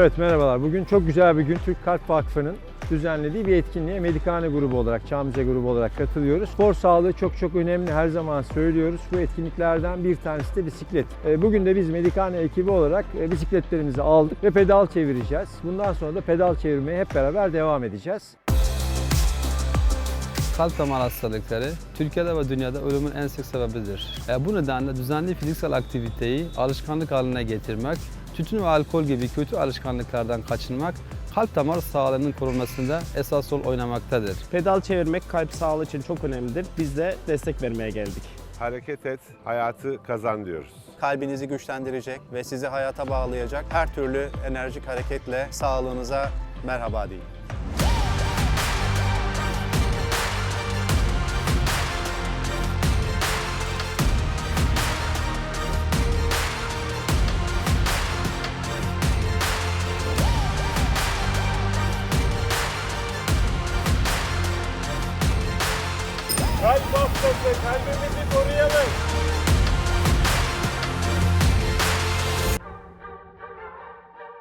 Evet merhabalar. Bugün çok güzel bir gün. Türk Kalp Vakfı'nın düzenlediği bir etkinliğe Medikane grubu olarak, Çamlıca grubu olarak katılıyoruz. Spor sağlığı çok çok önemli. Her zaman söylüyoruz. Bu etkinliklerden bir tanesi de bisiklet. E, Bugün de biz Medikane ekibi olarak e, bisikletlerimizi aldık ve pedal çevireceğiz. Bundan sonra da pedal çevirmeye hep beraber devam edeceğiz. Kalp damar hastalıkları Türkiye'de ve dünyada ölümün en sık sebebidir. E, bu nedenle düzenli fiziksel aktiviteyi alışkanlık haline getirmek, tütün ve alkol gibi kötü alışkanlıklardan kaçınmak, kalp damar sağlığının korunmasında esas rol oynamaktadır. Pedal çevirmek kalp sağlığı için çok önemlidir. Biz de destek vermeye geldik. Hareket et, hayatı kazan diyoruz. kalbinizi güçlendirecek ve sizi hayata bağlayacak her türlü enerjik hareketle sağlığınıza merhaba deyin. Bastante, kalbimi bir koruyalım.